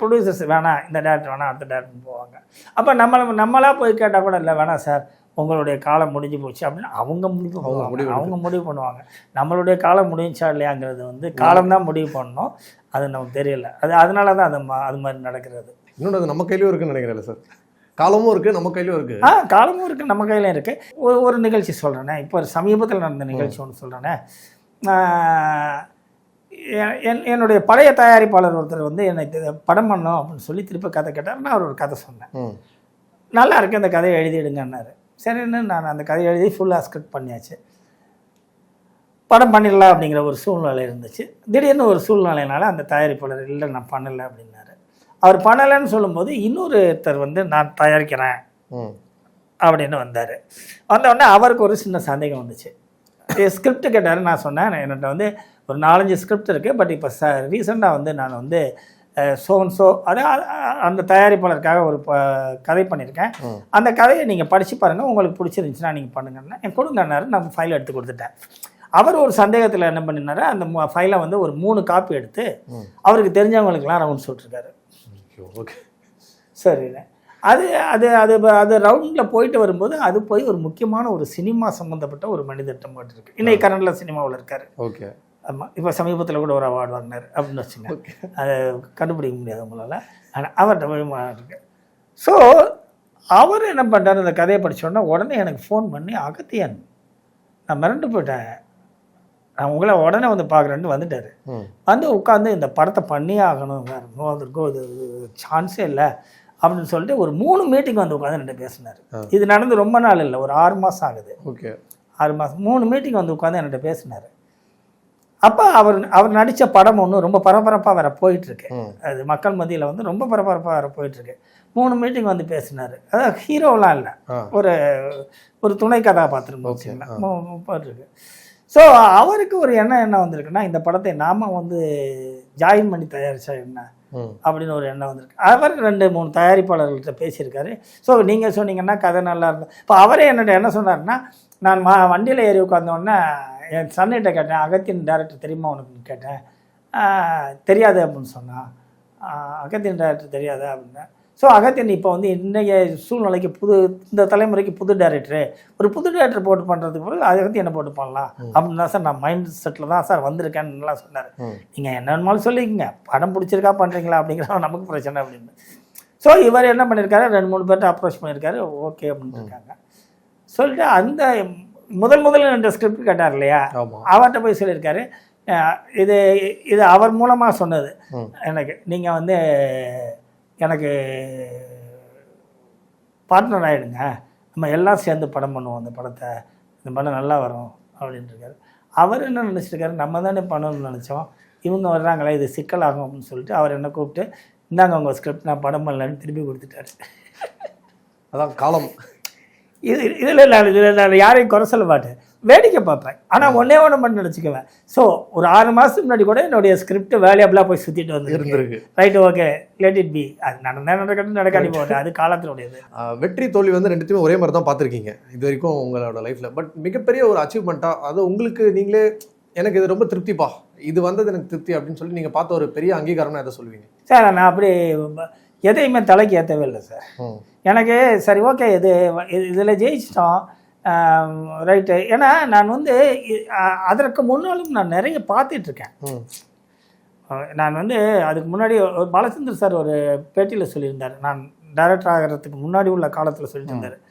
ப்ரொடியூசர்ஸ் வேணாம் இந்த டேரக்டர் வேணாம் அடுத்த டேரக்டர் போவாங்க. அப்போ நம்மள நம்மளா போய் கேட்டால் கூட இல்லை வேணாம் சார். உங்களுடைய காலம் முடிஞ்சு போச்சு. அப்படின்னு அவங்க முடிவு அவங்க பண்ணுவாங்க அவங்க முடிவு பண்ணுவாங்க. நம்மளுடைய காலம் முடிஞ்சா இல்லையாங்கிறது வந்து காலம் தான் முடிவு பண்ணணும். அது நமக்கு தெரியல. அது அதனால தான் அது அது மாதிரி நடக்கிறது. இன்னொன்று அது நம்ம கையிலயும் இருக்குன்னு நினைக்கிறேன் சார். காலமும் இருக்கு நம்ம கையிலயும் இருக்கு. ஆ காலமும் இருக்குது நம்ம கையில இருக்குது ஒரு ஒரு நிகழ்ச்சி சொல்கிறேனே இப்போ ஒரு சமீபத்தில் நடந்த நிகழ்ச்சி ஒன்று சொல்கிறேனே என் என்னுடைய பழைய தயாரிப்பாளர் ஒருத்தர் வந்து என்னை படம் பண்ணோம் அப்படின்னு சொல்லி திருப்பி கதை கேட்டார். நான் அவர் ஒரு கதை சொன்னேன். நல்லா இருக்கு அந்த கதையை எழுதிடுங்கன்னாரு. சரின்னு நான் அந்த கதையை எழுதி ஃபுல்லாக ஸ்கிரிப்ட் பண்ணியாச்சு. படம் பண்ணிடலாம் அப்படிங்கிற ஒரு சூழ்நிலை இருந்துச்சு. திடீர்னு ஒரு சூழ்நிலையினால அந்த தயாரிப்பாளர் இல்லை நான் பண்ணலை அப்படின்னாரு அவர் பண்ணலைன்னு சொல்லும்போது இன்னொருத்தர் வந்து நான் தயாரிக்கிறேன். அப்படின்னு வந்தார். வந்தோடனே அவருக்கு ஒரு சின்ன சந்தேகம் வந்துச்சு. ஸ்கிரிப்ட் கேட்டார் நான் சொன்னேன். என்கிட்ட வந்து ஒரு நாலஞ்சு ஸ்கிரிப்ட் இருக்குது பட் இப்போ ச ரீசெண்டாக வந்து நான் வந்து சோன் சோ அது அந்த தயாரிப்பாளருக்காக ஒரு கதை பண்ணியிருக்கேன். அந்த கதையை நீங்கள் படித்து பாருங்கள் உங்களுக்கு பிடிச்சிருந்துச்சுன்னா நீங்கள் பண்ணுங்கன்னா என் கொடுங்கன்னாரு. நான் ஃபைல் எடுத்து கொடுத்துட்டேன். அவர் ஒரு சந்தேகத்தில் என்ன பண்ணினாரு? அந்த ஃபைலை வந்து ஒரு மூணு காப்பி எடுத்து. அவருக்கு தெரிஞ்சவங்களுக்கெல்லாம் ரவுண்ட் சொல்லிட்டுருக்காரு ஓகே சரிண்ணே. அது அது அது அது ரவுண்டில் போயிட்டு வரும்போது அது போய் ஒரு முக்கியமான ஒரு சினிமா சம்மந்தப்பட்ட ஒரு மனிதர்கிட்ட போயிட்டு இருக்கு. இன்னைக்கு கரண்டில் சினிமாவில் இருக்கார். ஓகே. ஆமாம் இப்போ சமீபத்தில் கூட ஒரு அவார்டு வாங்கினார் அப்படின்னு வச்சுங்க ஓகே. அதை கண்டுபிடிக்க முடியாது உங்களால். ஆனால் அவர்கிட்ட போய் மா- இருக்கு. ஸோ அவர் என்ன பண்ணுறாரு அந்த கதையை உடனே உடனே எனக்கு ஃபோன் பண்ணி அகத்தியன் நான் மிரண்டு போயிட்டேன். நான் உங்களை உடனே வந்து பார்க்குறேன்னு வந்துட்டார். வந்து உட்காந்து இந்த படத்தை பண்ணியே ஆகணும் வேறு நோ அதற்கோ இது சான்ஸே இல்லை. அப்படின்னு சொல்லிட்டு ஒரு மூணு மீட்டிங் வந்து உட்காந்து என்கிட்ட பேசினார். இது நடந்து ரொம்ப நாள் இல்லை ஒரு ஆறு மாதம் ஆகுது. ஓகே. ஆறு மாதம் மூணு மீட்டிங் வந்து உட்காந்து என்கிட்ட பேசினார். அப்போ அவர் அவர் நடித்த படம் ஒன்று ரொம்ப பரபரப்பாக வேற போயிட்டுருக்கு. அது மக்கள் மத்தியில் வந்து ரொம்ப பரபரப்பாக வேற போயிட்டுருக்கு. மூணு மீட்டிங் வந்து பேசினார். அதாவது ஹீரோலாம் இல்லை. ஒரு ஒரு துணை கதாபாத்திரம் வச்சுக்கலாம் போயிட்டுருக்கு. ஸோ அவருக்கு ஒரு எண்ணம் என்ன வந்திருக்குன்னா இந்த படத்தை நாம வந்து ஜாயின் பண்ணி தயாரிச்சா என்ன. அப்படின்னு ஒரு எண்ணம் வந்திருக்கு. அவர் ரெண்டு மூணு தயாரிப்பாளர்கள்ட்ட பேசியிருக்காரு. ஸோ நீங்கள் சொன்னீங்கன்னா கதை நல்லா இருக்கும் இப்போ அவரே என்னட்ட என்ன சொன்னார்னா நான் மா வண்டியில் ஏறி உட்காந்தோடனே என் சன்னிட்ட கேட்டேன் அகத்தின் டேரக்டர் தெரியுமா உனக்குன்னு கேட்டேன். "ஆஹ், தெரியாது அப்படின்னு சொன்னான். "ஆஹ், அகத்தின் டேரக்டர் தெரியாதா? அப்படின்னா ஸோ அகத்தியன் இப்போ வந்து இன்றைய சூழ்நிலைக்கு புது இந்த தலைமுறைக்கு புது டேரக்டரு ஒரு புது டேரக்டர் போட்டு பண்ணுறதுக்கு பிறகு அகத்தியன் என்ன போட்டு பண்ணலாம்? அப்படின்னு தான் சார் நான் மைண்ட் செட்டில் தான் சார் வந்திருக்கேன்னு நல்லா சொன்னார். நீங்கள் என்ன வேணுமாலும் சொல்லிக்கங்க. படம் பிடிச்சிருக்கா பண்ணுறீங்களா அப்படிங்கிற நமக்கு பிரச்சனை அப்படின்னு. ஸோ இவர் என்ன பண்ணியிருக்காரு ரெண்டு மூணு பேர்ட்ட அப்ரோச் பண்ணியிருக்காரு ஓகே அப்படின்னு இருக்காங்க. சொல்லிட்டு அந்த முதல் முதல்ல இந்த ஸ்கிரிப்ட் கேட்டார் இல்லையா? அவர்கிட்ட போய் சொல்லியிருக்காரு. இது இது அவர் மூலமாக சொன்னது. எனக்கு நீங்கள் வந்து எனக்கு பார்ட்னர் ஆகிடுங்க நம்ம எல்லாம் சேர்ந்து படம் பண்ணுவோம் அந்த படத்தை. இந்த படம் நல்லா வரும் அப்படின்ட்டு இருக்காரு. அவர் என்ன நினச்சிருக்காரு? நம்ம தானே பண்ணணும்னு நினச்சோம். இவங்க வர்றாங்களே இது சிக்கலாகும் அப்படின்னு சொல்லிட்டு அவர் என்ன கூப்பிட்டு இந்தாங்க உங்கள் ஸ்கிரிப்ட் நான் படம் பண்ணலன்னு திருப்பி கொடுத்துட்டாரு. அதான் காலம். இது இதில் நான் இதில் நான் யாரையும் குறை சொல்ல மாட்டேன். வேடிக்கை பார்ப்பேன். ஆனால் ஒன்றே ஒன்று மட்டும் நினச்சிக்குவேன். ஸோ ஒரு ஆறு மாதத்துக்கு முன்னாடி கூட என்னுடைய ஸ்கிரிப்ட் வேலையபிளாக போய் சுற்றிட்டு வந்து இருந்திருக்கு. Right okay let it be அது நடந்தா நடக்கட்டும் நடக்காடி போகட்டும். அது காலத்தினுடையது. வெற்றி தோல்வி வந்து ரெண்டுத்தையுமே ஒரே மாதிரி தான் பார்த்துருக்கீங்க. இது வரைக்கும் உங்களோட லைஃப்ல பட் மிகப்பெரிய ஒரு அச்சீவ்மெண்ட்டா அது உங்களுக்கு நீங்களே எனக்கு இது ரொம்ப திருப்திப்பா. இது வந்தது எனக்கு திருப்தி அப்படின்னு சொல்லி நீங்க பார்த்த ஒரு பெரிய அங்கீகாரம்னா எதை சொல்லுவீங்க? சார் நான் அப்படி எதையுமே தலைக்கு ஏற்றவே இல்லை சார். எனக்கு சரி ஓகே இது இதில் ஜெயிச்சிட்டோம். ரைட்டு ஏன்னா நான் வந்து அதற்கு முன்னாலும் நான் நிறைய. அஹ் நான் வந்து அதுக்கு முன்னாடி ஒரு பாலச்சந்தர் சார் ஒரு பேட்டியில் சொல்லியிருந்தார். நான் டைரக்டர் ஆகிறதுக்கு முன்னாடி உள்ள காலத்தில் சொல்லிட்டு இருந்தார்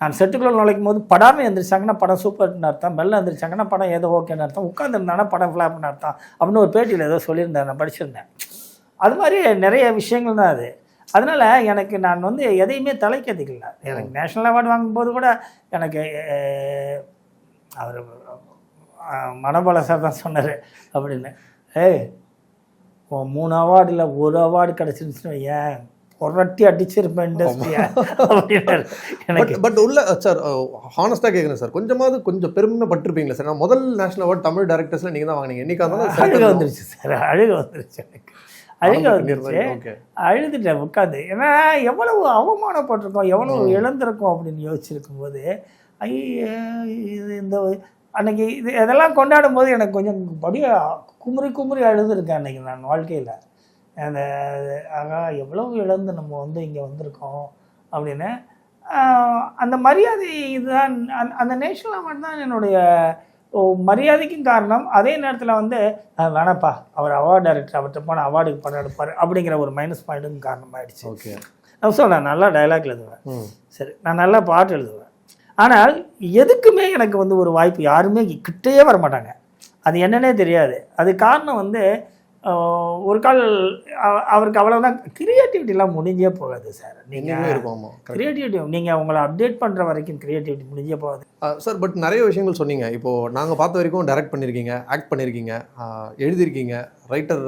நான் செட்டுக்குள்ள நுழைக்கும் போது படாமல் எந்திரிச்சாங்கன்னா படம் சூப்பர்னு அர்த்தம். மெல்ல எந்திரிச்சாங்கன்னா படம் ஏதோ ஓகேன்னு அர்த்தம். உட்காந்துருந்தாங்கன்னா படம் ஃப்ளாப்னு அர்த்தம். அப்படின்னு ஒரு பேட்டியில் ஏதோ சொல்லியிருந்தேன் நான் படிச்சிருந்தேன். அது மாதிரி நிறைய விஷயங்கள் தான் அது. அதனால் எனக்கு நான் வந்து எதையுமே தலைக்கதிக்கல எனக்கு நேஷ்னல் அவார்டு வாங்கும்போது கூட எனக்கு அவர் மனபால சார் தான் சொன்னார் அப்படின்னு. ஏய் மூணு அவார்டில் ஒரு அவார்டு கிடச்சிருந்துச்சுன்னு ஏன் புரட்டி அடிச்சிருப்பேன் இண்டஸ்ட்ரியை எனக்கு பட் உள்ள சார் ஹானஸ்டாக கேட்குறேன் சார் கொஞ்சமாவது கொஞ்சம் பெருமைப்பட்டிருப்பீங்களா சார் நான் முதல் நேஷனல் அவார்ட் தமிழ் டேரக்டர்ஸ்ல நீங்க தான் வாங்கினீங்க என்னைக்கா அழுக வந்துருச்சு சார் அழுக வந்துருச்சு எனக்கு. அழுக வந்துருச்சு அழுதுட்டேன் உட்காந்து ஏன்னா எவ்வளவு அவமானப்பட்டிருக்கோம் எவ்வளவு இழந்திருக்கோம் அப்படின்னு யோசிச்சிருக்கும் போது ஐய இது இந்த அன்னைக்கு இது இதெல்லாம் கொண்டாடும் போது எனக்கு கொஞ்சம் படிய குமுறி குமுறி அழுதுருக்கேன் அன்னைக்கு நான் வாழ்க்கையில். அந்த ஆகா எவ்வளவு இழந்து நம்ம வந்து இங்கே வந்திருக்கோம் அப்படின்னு. அந்த மரியாதை இதுதான். அந்த- அந்த நேஷனல் அவார்ட் தான் என்னுடைய மரியாதைக்கும் காரணம் அதே நேரத்தில் வந்து "அஹ், வேணாப்பா அவர் அவார்டு டைரக்டர் அவர்கிட்ட போனால் அவார்டுக்கு படம் எடுப்பார் அப்படிங்கிற ஒரு மைனஸ் பாயிண்ட்டுக்கும் காரணமாயிடுச்சு. ஓகே. சொல்ல நான் நல்லா டைலாக் எழுதுவேன். சரி நான் நல்லா பாட்டு எழுதுவேன். ஆனால் எதுக்குமே எனக்கு வந்து ஒரு வாய்ப்பு யாருமே கிட்டேயே வர மாட்டாங்க அது என்னன்னே தெரியாது. அது காரணம் வந்து ஒரு கால் அவருக்கு அவ்வளோதான் கிரியேட்டிவிட்டிலாம் முடிஞ்சே போகாது சார் நீங்கள் இருக்கும் கிரியேட்டிவிட்டி நீங்கள் உங்களை அப்டேட் பண்ணுற வரைக்கும் கிரியேட்டிவிட்டி முடிஞ்சே போகாது. சார் பட் நிறைய விஷயங்கள் சொன்னீங்க. இப்போ நாங்கள் பார்த்த வரைக்கும் டைரக்ட் பண்ணியிருக்கீங்க ஆக்ட் பண்ணியிருக்கீங்க எழுதியிருக்கீங்க ரைட்டர்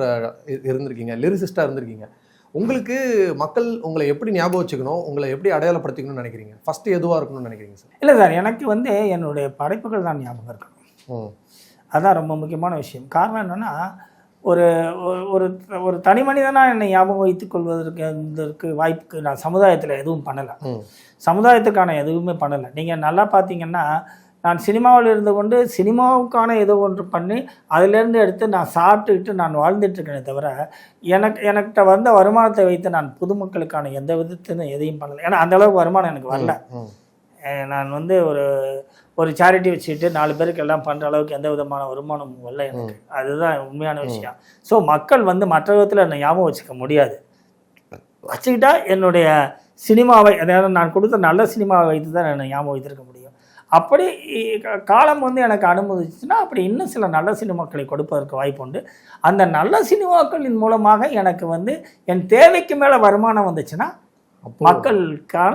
இருந்திருக்கீங்க லிரிசிஸ்டாக இருந்திருக்கீங்க. உங்களுக்கு மக்கள் உங்களை எப்படி ஞாபகம் வச்சுக்கணும் உங்களை எப்படி அடையாளப்படுத்திக்கணும்னு நினைக்கிறீங்க? ஃபர்ஸ்ட் எதுவாக இருக்கணும்னு நினைக்கிறீங்க சார் இல்லை சார் எனக்கு வந்து என்னுடைய படைப்புகள் தான் ஞாபகம் இருக்கணும். ம். அதான் ரொம்ப முக்கியமான விஷயம். காரணம் என்னென்னா ஒரு ஒரு- ஒரு தனி மனிதனாக என்னை ஞாபகம் வைத்துக் கொள்வதற்கு வாய்ப்புக்கு நான் சமுதாயத்தில் எதுவும் பண்ணலை. சமுதாயத்துக்கான எதுவுமே பண்ணலை. நீங்கள் நல்லா பார்த்தீங்கன்னா நான் சினிமாவில் இருந்து கொண்டு சினிமாவுக்கான ஏதோ ஒன்று பண்ணி அதிலேருந்து எடுத்து நான் சாப்பிட்டுக்கிட்டு நான் வாழ்ந்துட்டு இருக்கேனே தவிர எனக்கு எனக்கிட்ட வந்த வருமானத்தை வைத்து நான் பொதுமக்களுக்கான எந்த விதத்திலும் எதையும் பண்ணலை. ஏன்னா அந்த அளவுக்கு வருமானம் எனக்கு வரல. நான் வந்து ஒரு ஒரு சேரிட்டி வச்சுக்கிட்டு நாலு பேருக்கு எல்லாம் பண்ணுற அளவுக்கு எந்த விதமான வருமானமும் வரல எனக்கு. அதுதான் உண்மையான விஷயம். ஸோ மக்கள் வந்து மற்ற விதத்தில் என்னை ஞாபகம் வச்சுக்க முடியாது. வச்சுக்கிட்டா என்னுடைய சினிமாவை அதாவது நான் கொடுத்த நல்ல சினிமாவை வைத்து தான் என்னை ஞாபகம் வைத்திருக்க முடியும். அப்படி காலம் வந்து எனக்கு அனுமதிச்சுன்னா அப்படி இன்னும் சில நல்ல சினிமாக்களை கொடுப்பதற்கு வாய்ப்பு உண்டு. அந்த நல்ல சினிமாக்களின் மூலமாக எனக்கு வந்து என் தேவைக்கு மேலே வருமானம் வந்துச்சுன்னா மக்களுக்கான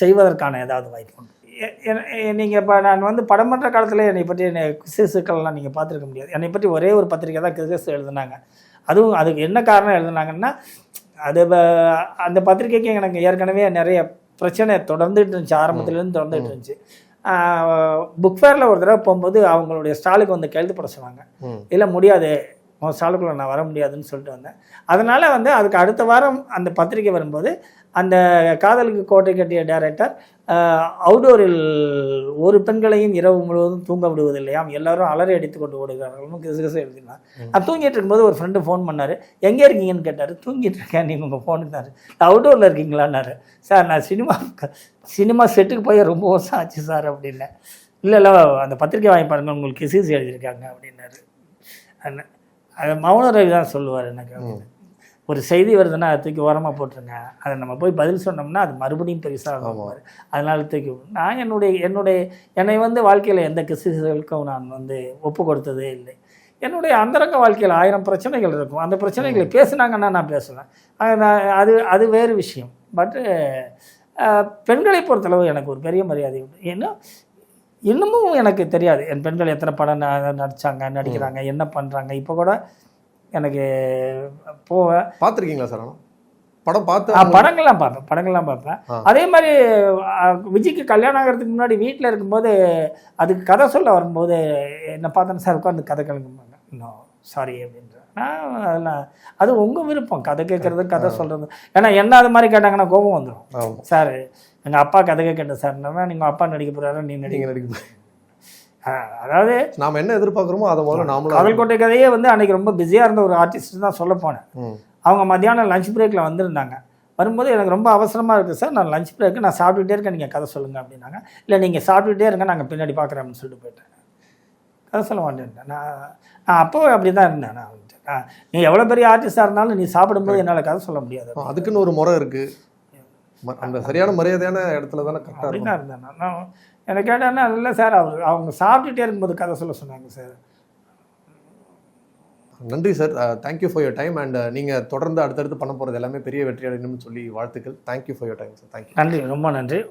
செய்வதற்கான ஏதாவது வாய்ப்பு உண்டு. நீங்கள் இப்போ நான் வந்து படம் பண்ணுற காலத்தில் என்னை பற்றி என்னை கிறிஸ்துக்கள்லாம் நீங்கள் பார்த்துருக்க முடியாது என்னை பற்றி ஒரே ஒரு பத்திரிக்கை தான் கிறிஸ்து எழுதுனாங்க. அதுவும் அதுக்கு என்ன காரணம் எழுதுனாங்கன்னா அது அந்த பத்திரிக்கைக்கு எனக்கு ஏற்கனவே நிறைய பிரச்சனை தொடர்ந்துட்டு இருந்துச்சு. ஆரம்பத்துலேருந்து தொடர்ந்துட்டு இருந்துச்சு. புக் ஃபேரில் ஒரு தடவை போகும்போது அவங்களுடைய ஸ்டாலுக்கு வந்து கையெழுத்து போட சொன்னாங்க. இல்லை முடியாது. உன் ஸ்டாலுக்குள்ளே நான் வர முடியாதுன்னு சொல்லிட்டு வந்தேன். அதனால் வந்து அதுக்கு அடுத்த வாரம் அந்த பத்திரிக்கை வரும்போது அந்த காதலுக்கு கோட்டை கட்டிய டைரக்டர் அவுடோரில் ஒரு பெண்களையும் இரவு முழுவதும் தூங்க விடுவதில்லையாம் எல்லாரும் அலறி அடித்து கொண்டு ஓடுகிறார்கள். கிசுகிசு எழுதினார். அது தூங்கிட்டு இருக்கும்போது ஒரு ஃப்ரெண்டு ஃபோன் பண்ணார். எங்கே இருக்கீங்கன்னு கேட்டார். தூங்கிட்டு இருக்கேன். நீங்கள் உங்கள் ஃபோனுன்னாரு அவுடோரில் இருக்கீங்களான்னாரு. சார் நான் சினிமா சினிமா செட்டுக்கு போய் ரொம்ப வருஷம் ஆச்சு சார் அப்படின்னேன் இல்லை இல்லை அந்த பத்திரிக்கை வாங்கி பாருங்க. உங்களுக்கு கிசிஸ் எழுதியிருக்காங்க அப்படின்னாரு. அது மௌன ரவி தான் சொல்லுவார் எனக்கு. ஒரு செய்தி வருதுன்னா அதை தூக்கி ஓரமாக போட்டுருங்க. அதை நம்ம போய் பதில் சொன்னோம்னா அது மறுபடியும் பெருசாக ஆகும். அதனால தூக்கி. நான் என்னுடைய என்னுடைய என்னை வந்து வாழ்க்கையில் எந்த கிசுகளுக்கும் நான் வந்து ஒப்பு கொடுத்ததே இல்லை. என்னுடைய அந்தரங்க வாழ்க்கையில் ஆயிரம் பிரச்சனைகள் இருக்கும். அந்த பிரச்சனைகளை பேசுனாங்கன்னா நான் பேசுவேன். அது அது அது வேறு விஷயம். பட்டு பெண்களை பொறுத்தளவு எனக்கு ஒரு பெரிய மரியாதை உண்டு. ஏன்னா இன்னமும் எனக்கு தெரியாது. என் பெண்கள் எத்தனை படம் ந- நடிச்சாங்க நடிக்கிறாங்க என்ன பண்ணுறாங்க இப்போ கூட எனக்கு போவேன் பார்த்துருக்கீங்களா சார் ஆனால்? படம் பார்த்து படங்கள்லாம் பார்ப்பேன் படங்கள்லாம் பார்ப்பேன். அதே மாதிரி விஜய்க்கு கல்யாணம் ஆகிறதுக்கு முன்னாடி வீட்டில் இருக்கும்போது அதுக்கு கதை சொல்ல வரும்போது என்ன பார்த்தேன்னு சார் உட்காந்து கதை கலங்குமாங்க இன்னும் சாரி அப்படின்ற. நான் அதெல்லாம் அது உங்கள் விருப்பம். கதை கேட்குறது கதை சொல்கிறது ஏன்னா என்ன அது மாதிரி கேட்டாங்கன்னா கோபம் வந்துடும் சார் எங்கள் அப்பா கதை கேட்டேன் சார். நீங்கள் அப்பா நடிக்க போகிறாரு நீ நடிக்க நடிக்க ஆ, அதாவது நாம என்ன எதிர்பார்க்குறோமோ அதை முதல்ல நாமளும் காதல்கோட்டை கதையே வந்து அன்னைக்கு ரொம்ப பிஸியாக இருந்த ஒரு ஆர்டிஸ்ட் தான் சொல்ல போனேன். அவங்க மத்தியானம் லஞ்ச் பிரேக்கில் வந்திருந்தாங்க. வரும்போது எனக்கு ரொம்ப அவசரமாக இருக்குது சார் நான் லஞ்ச் பிரேக்கு நான் சாப்பிட்டுட்டே இருக்கேன் நீங்கள் கதை சொல்லுங்கள் அப்படின்னாங்க. இல்லை நீங்கள் சாப்பிட்டுட்டே இருங்க நாங்கள் பின்னாடி பார்க்குறேன் அப்படின்னு சொல்லிட்டு போயிட்டேன். கதை சொல்ல மாட்டேன்ட்டேன். நான் நான் அப்போவே அப்படி தான் இருந்தேன். நான் வந்துட்டு. நீ எவ்வளோ பெரிய ஆர்டிஸ்டாக இருந்தாலும் நீ சாப்பிடும்போது என்னால் கதை சொல்ல முடியாது அதுக்குன்னு ஒரு முறை இருக்கு. ம- அந்த சரியான மரியாதையான இடத்துல தானே கரெக்டாக இருந்தேன். நான். எனக்கு கேட்டேன்னா இல்லை சார் அவர் அவங்க சாப்பிட்டுட்டே இருக்கும்போது கதை சொல்ல சொன்னாங்க சார். நன்றி sir. Thank you for your time and நீங்கள் தொடர்ந்து அடுத்தடுத்து பண்ண போகிறது எல்லாமே பெரிய வெற்றி அடையணும்னு சொல்லி வாழ்த்துக்கள். Thank you for your time sir thank you நன்றி ரொம்ப நன்றி.